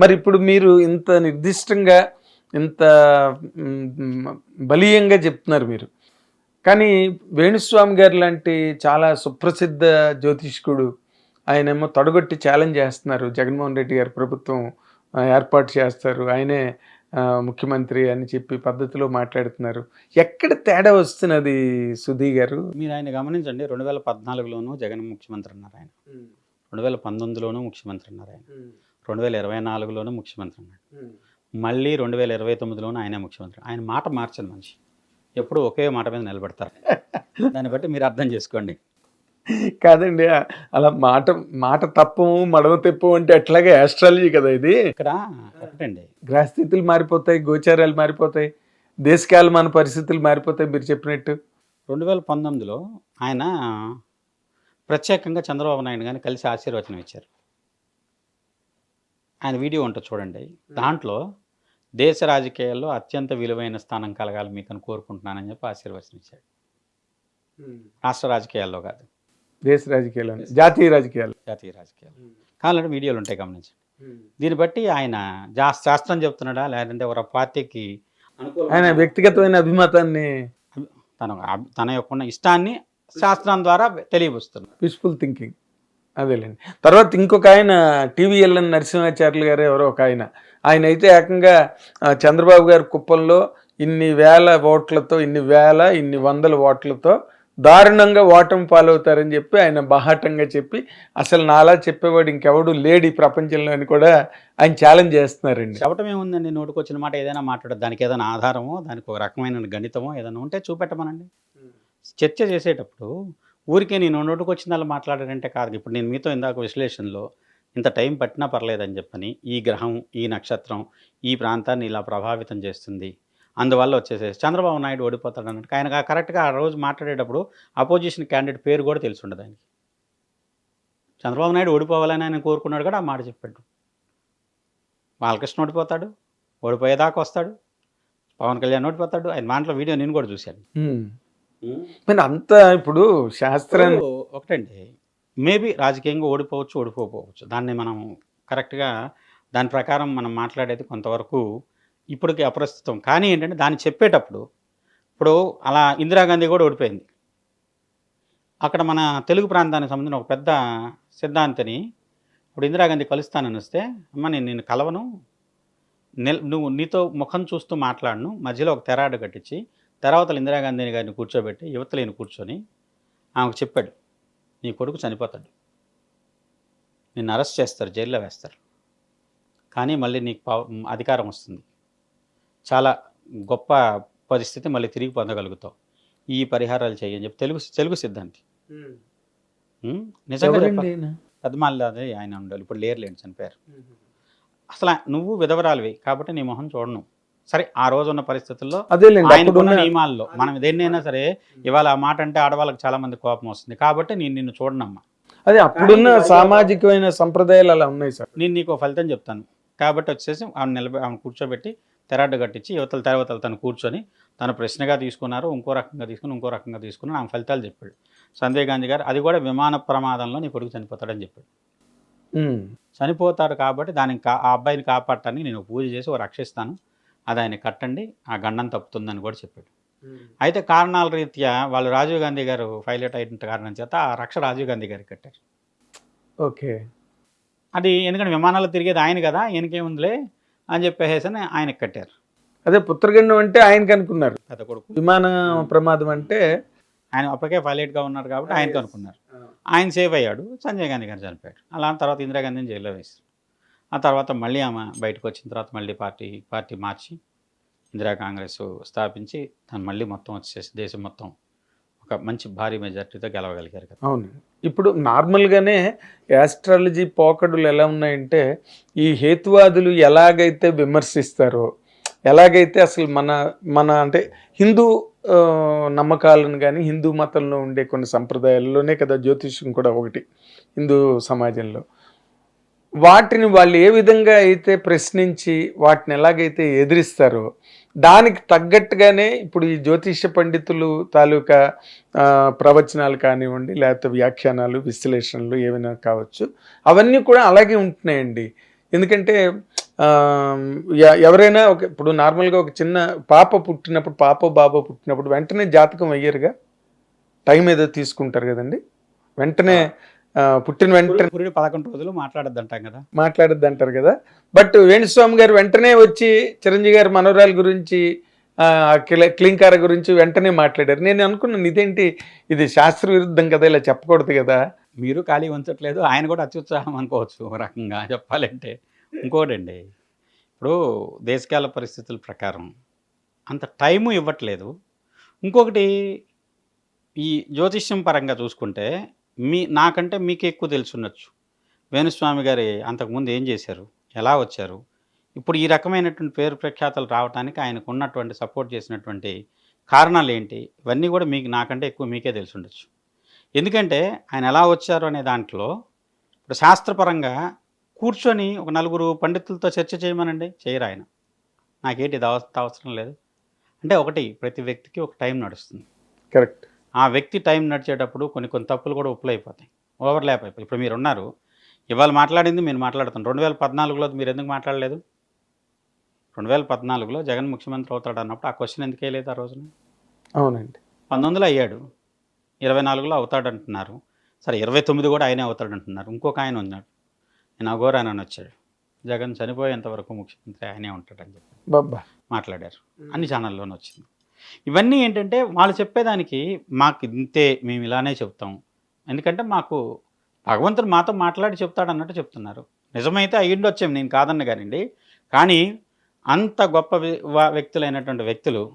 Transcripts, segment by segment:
మరి ఇప్పుడు మీరు ఇంత నిర్దిష్టంగా ఇంత బలీయంగా చెప్తున్నారు మీరు. కానీ వేణుస్వామి గారు లాంటి చాలా సుప్రసిద్ధ జ్యోతిష్కుడు ఆయనేమో తొడగొట్టి ఛాలెంజ్ చేస్తున్నారు. జగన్మోహన్ రెడ్డి గారి ప్రభుత్వం ఏర్పాటు చేస్తారు. ఆయనే ముఖ్యమంత్రి అని చెప్పి పద్ధతిలో మాట్లాడుతున్నారు. ఎక్కడ తేడా వస్తున్నది సుధీ గారు? మీరు ఆయన గమనించండి రెండు వేల పద్నాలుగులోనూ జగన్ ముఖ్యమంత్రి అన్నారు ఆయన. రెండు వేల పంతొమ్మిదిలోనూ ముఖ్యమంత్రి అన్నారు ఆయన. రెండు వేల ఇరవై నాలుగులోనూ ముఖ్యమంత్రి అన్నాడు. మళ్ళీ రెండు వేల ఇరవై తొమ్మిదిలోనూ ఆయనే ముఖ్యమంత్రి. ఆయన మాట మార్చని మనిషి. ఎప్పుడు ఒకే మాట మీద నిలబెడతారు. దాన్ని బట్టి మీరు అర్థం చేసుకోండి. కాదండి అలా మాట మాట తప్పము మడమ తెప్పము అంటే ఎట్లాగే ఆస్ట్రాలజీ కదా ఇది. ఇక్కడ ఒకటండి. గ్రహస్థితులు మారిపోతాయి గోచారాలు మారిపోతాయి దేశకాలమాన పరిస్థితులు మారిపోతాయి మీరు చెప్పినట్టు. రెండు వేల పంతొమ్మిదిలో ఆయన ప్రత్యేకంగా చంద్రబాబు నాయుడు గారిని కలిసి ఆశీర్వచనం ఇచ్చారు. ఆయన వీడియో ఉంటుంది చూడండి. దాంట్లో దేశ రాజకీయాల్లో అత్యంత విలువైన స్థానం కలగాలి మీకు అని కోరుకుంటున్నానని చెప్పి ఆశీర్వచనం ఇచ్చాడు. రాష్ట్ర రాజకీయాల్లో కాదు. దేశ రాజకీయాలు జాతీయ రాజకీయాలు. జాతీయ రాజకీయాలు. కావాలంటే వీడియోలు ఉంటాయి గమనించండి. దీన్ని బట్టి ఆయన జా శాస్త్రం చెప్తున్నాడా? లేదంటే ఒక పార్టీకి ఆయన వ్యక్తిగతమైన అభిమతాన్ని తన తన యొక్క ఇష్టాన్ని శాస్త్రం ద్వారా తెలియపరుస్తున్నారు. పీస్ఫుల్ థింకింగ్ అదేలేండి. తర్వాత ఇంకొక ఆయన టీవీఎల్ఎన్ నరసింహాచార్యులు గారు ఎవరో ఒక ఆయన. ఆయన అయితే ఏకంగా చంద్రబాబు గారి కుప్పంలో ఇన్ని వేల ఓట్లతో ఇన్ని వేల ఇన్ని వందల ఓట్లతో దారుణంగా ఓటమి పాలవుతారని చెప్పి ఆయన బాహాటంగా చెప్పి అసలు నాలా చెప్పేవాడు ఇంకెవడు లేడు ఈ ప్రపంచంలో అని కూడా ఆయన ఛాలెంజ్ చేస్తున్నారండి. చెప్పటం ఏముందండి? నోటికి వచ్చిన మాట ఏదైనా మాట్లాడదు దానికి ఏదైనా ఆధారమో దానికి ఒక రకమైన గణితమో ఏదైనా ఉంటే చూపెట్టమనండి. చర్చ చేసేటప్పుడు ఊరికే నేను నోటికి వచ్చిందల్లా మాట్లాడారంటే కాదు. ఇప్పుడు నేను మీతో ఇందాక విశ్లేషణలో ఇంత టైం పట్టినా పర్లేదని చెప్పని ఈ గ్రహం ఈ నక్షత్రం ఈ ప్రాంతాన్ని ఇలా ప్రభావితం చేస్తుంది. అందువల్ల వచ్చేసేసి చంద్రబాబు నాయుడు ఓడిపోతాడు అన్నట్టు ఆయన కరెక్ట్గా ఆ రోజు మాట్లాడేటప్పుడు అపోజిషన్ క్యాండిడేట్ పేరు కూడా తెలిసి ఉండదు ఆయనకి. చంద్రబాబు నాయుడు ఓడిపోవాలని ఆయన కోరుకున్నాడు కూడా ఆ మాట చెప్పాడు. బాలకృష్ణ ఓడిపోతాడు ఓడిపోయేదాకా వస్తాడు. పవన్ కళ్యాణ్ ఓడిపోతాడు. ఆయన మాటలో వీడియో నేను కూడా చూశాను. మరి అంతా ఇప్పుడు ఇప్పుడు ఒకటండి. మేబీ రాజకీయంగా ఓడిపోవచ్చు ఓడిపోకపోవచ్చు. దాన్ని మనం కరెక్ట్గా దాని ప్రకారం మనం మాట్లాడేది కొంతవరకు ఇప్పటికి అప్రస్తుతం. కానీ ఏంటంటే దాన్ని చెప్పేటప్పుడు ఇప్పుడు అలా ఇందిరాగాంధీ కూడా ఓడిపోయింది. అక్కడ మన తెలుగు ప్రాంతానికి సంబంధించిన ఒక పెద్ద సిద్ధాంతిని ఇప్పుడు ఇందిరాగాంధీ కలుస్తానని వస్తే అమ్మ నేను నిన్ను కలవను. నువ్వు నీతో ముఖం చూస్తూ మాట్లాడను. మధ్యలో ఒక తెరాడు కట్టించి తర్వాత ఇందిరాగాంధీ గారిని కూర్చోబెట్టి యువతలేని కూర్చొని ఆమెకు చెప్పాడు నీ కొడుకు చనిపోతాడు. నిన్ను అరెస్ట్ చేస్తారు జైల్లో వేస్తారు. కానీ మళ్ళీ నీకు పవ అధికారం వస్తుంది. చాలా గొప్ప పరిస్థితి మళ్ళీ తిరిగి పొందగలుగుతావు. ఈ పరిహారాలు చేయని చెప్పి తెలుగు తెలుగు సిద్ధాంతి? నిజంగా అదే ఆయన ఉండాలి. ఇప్పుడు లేరులేండి చనిపోయారు అసలు నువ్వు విధవరాలివి కాబట్టి నీ మొహం చూడను. సరే ఆ రోజు ఉన్న పరిస్థితుల్లో ఆయనకున్న నియమాల్లో మనం దేన్నైనా సరే ఇవాళ ఆ మాట అంటే ఆడవాళ్ళకి చాలా మంది కోపం వస్తుంది. కాబట్టి నేను నిన్ను చూడనమ్మా. అదే అప్పుడున్న సామాజికమైన సంప్రదాయాలు అలా ఉన్నాయి సార్. నేను నీకు ఫలితం చెప్తాను. కాబట్టి వచ్చేసి ఆమె నిలబె ఆమె కూర్చోబెట్టి తెరాడ్డు కట్టించి యువతల తెరవతలు తను కూర్చొని తను ప్రశ్నగా తీసుకున్నారు ఇంకో రకంగా తీసుకుని ఇంకో రకంగా తీసుకుని ఆమె ఫలితాలు చెప్పాడు. సంజయ్ గాంధీ గారు అది కూడా విమాన ప్రమాదంలో నీ కొడుకు చనిపోతాడని చెప్పాడు. చనిపోతాడు కాబట్టి దానికి ఆ అబ్బాయిని కాపాడటానికి నేను పూజ చేసి ఒక రక్షిస్తాను. అది ఆయన కట్టండి ఆ గండం తప్పుతుందని కూడా చెప్పాడు. అయితే కారణాల రీత్యా వాళ్ళు రాజీవ్ గాంధీ గారు పైలట్ అయిన కారణం చేత ఆ రక్ష రాజీవ్ గాంధీ గారికి కట్టారు. ఓకే. అది ఎందుకంటే విమానాలు తిరిగేది ఆయన కదా ఈయనకేముందిలే అని చెప్పేసి ఆయనకి కట్టారు. అదే పుత్రగండం అంటే ఆయనకి అనుకున్నారు. పెద్ద కొడుకు. విమాన ప్రమాదం అంటే ఆయన అప్పటికే పైలట్గా ఉన్నారు కాబట్టి ఆయనకి అనుకున్నారు. ఆయన సేవ్ అయ్యాడు సంజయ్ గాంధీ గారు చనిపోయాడు అలా తర్వాత ఇందిరాగాంధీని జైల్లో వేశారు. ఆ తర్వాత మళ్ళీ ఆమె బయటకు వచ్చిన తర్వాత మళ్ళీ పార్టీ పార్టీ మార్చి ఇందిరా కాంగ్రెస్ స్థాపించి తను మళ్ళీ మొత్తం వచ్చేసి దేశం మొత్తం ఒక మంచి భారీ మెజార్టీతో గెలవగలిగారు కదా. అవును. ఇప్పుడు నార్మల్గానే యాస్ట్రాలజీ పోకడులు ఎలా ఉన్నాయంటే ఈ హేతువాదులు ఎలాగైతే విమర్శిస్తారో ఎలాగైతే అసలు మన మన అంటే హిందూ నమ్మకాలను కానీ హిందూ మతంలో ఉండే కొన్ని సంప్రదాయాల్లోనే కదా జ్యోతిష్యం కూడా ఒకటి హిందూ సమాజంలో. వాటిని వాళ్ళు ఏ విధంగా అయితే ప్రశ్నించి వాటిని ఎలాగైతే ఎదిరిస్తారో దానికి తగ్గట్టుగానే ఇప్పుడు ఈ జ్యోతిష్య పండితులు తాలూకా ప్రవచనాలు కానివ్వండి లేకపోతే వ్యాఖ్యానాలు విశ్లేషణలు ఏమైనా కావచ్చు అవన్నీ కూడా అలాగే ఉంటున్నాయండి. ఎందుకంటే ఎ- ఎవరైనా ఒక ఇప్పుడు నార్మల్గా ఒక చిన్న పాప పుట్టినప్పుడు పాప బాబో పుట్టినప్పుడు వెంటనే జాతకం అయ్యారుగా టైం ఏదో తీసుకుంటారు కదండి. వెంటనే పుట్టిన వెంటనే పురుడు పదకొండు రోజులు మాట్లాడద్దు అంటాం కదా. మాట్లాడద్దు అంటారు కదా. బట్ వేణుస్వామి గారు వెంటనే వచ్చి చిరంజీవి గారి మనోరాల గురించి క్లింకార గురించి వెంటనే మాట్లాడారు. నేను అనుకున్నాను ఇదేంటి? ఇది శాస్త్ర విరుద్ధం కదా ఇలా చెప్పకూడదు కదా. మీరు ఖాళీ ఉంచట్లేదు ఆయన కూడా అత్యుత్సాహం అనుకోవచ్చు ఒక రకంగా చెప్పాలంటే. ఇంకోటండి ఇప్పుడు దేశకాల పరిస్థితుల ప్రకారం అంత టైము ఇవ్వట్లేదు. ఇంకొకటి ఈ జ్యోతిష్యం పరంగా చూసుకుంటే మీ నాకంటే మీకు ఎక్కువ తెలుసుండొచ్చు. వేణుస్వామి గారి అంతకుముందు ఏం చేశారు? ఎలా వచ్చారు? ఇప్పుడు ఈ రకమైనటువంటి పేరు ప్రఖ్యాతలు రావడానికి ఆయనకు ఉన్నటువంటి సపోర్ట్ చేసినటువంటి కారణాలు ఏంటి ఇవన్నీ కూడా మీకు నాకంటే ఎక్కువ మీకే తెలుసుండొచ్చు. ఎందుకంటే ఆయన ఎలా వచ్చారు అనే దాంట్లో ఇప్పుడు శాస్త్రపరంగా కూర్చొని ఒక నలుగురు పండితులతో చర్చ చేయమనండి చేయరు ఆయన. నాకేంటి ఇది అవసరం లేదు. అంటే ఒకటి ప్రతి వ్యక్తికి ఒక టైం నడుస్తుంది. కరెక్ట్. ఆ వ్యక్తి టైం నడిచేటప్పుడు కొన్ని కొన్ని తప్పులు కూడా ఉప్పులు అయిపోతాయి. ఓవర్లాప్ అయిపోయి. ఇప్పుడు మీరు ఉన్నారు ఇవాళ మాట్లాడింది మీరు మాట్లాడుతున్నారు. రెండు వేల పద్నాలుగులో మీరు ఎందుకు మాట్లాడలేదు? రెండు వేల పద్నాలుగులో జగన్ ముఖ్యమంత్రి అవుతాడు అన్నప్పుడు ఆ క్వశ్చన్ ఎందుకు వేయలేదు ఆ రోజున? అవునండి. పంతొమ్మిదిలో అయ్యాడు ఇరవై నాలుగులో అవుతాడు అంటున్నారు సరే ఇరవై తొమ్మిది కూడా ఆయనే అవుతాడు అంటున్నారు ఇంకొక ఆయన ఉన్నాడు. నేను అఘోరాన్ అని వచ్చాడు. జగన్ చనిపోయేంత వరకు ముఖ్యమంత్రి ఆయనే ఉంటాడని చెప్పి బాబా మాట్లాడారు. అన్ని ఛానల్లోనే వచ్చింది. ఇవన్నీ ఏంటంటే వాళ్ళు చెప్పేదానికి మాకు ఇంతే మేము ఇలానే చెప్తాం. ఎందుకంటే మాకు భగవంతుడు మాతో మాట్లాడి చెప్తాడు అన్నట్టు చెప్తున్నారు. నిజమైతే అయ్యుండొచ్చాం నేను కాదన్న కానివ్వండి కానీ అంత గొప్ప వ్య- వ్యక్తులైనటువంటి వ్యక్తులు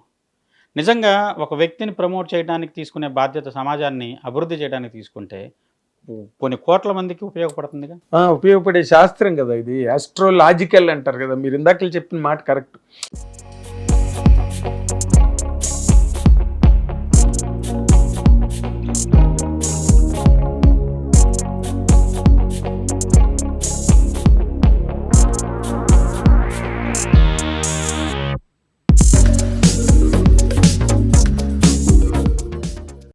నిజంగా ఒక వ్యక్తిని ప్రమోట్ చేయడానికి తీసుకునే బాధ్యత సమాజాన్ని అభివృద్ధి చేయడానికి తీసుకుంటే కొన్ని కోట్ల మందికి ఉపయోగపడుతుందిగా? ఉపయోగపడే శాస్త్రం కదా ఇది. ఆస్ట్రోలాజికల్ అంటారు కదా. మీరు ఇందాకలు చెప్పిన మాట కరెక్ట్.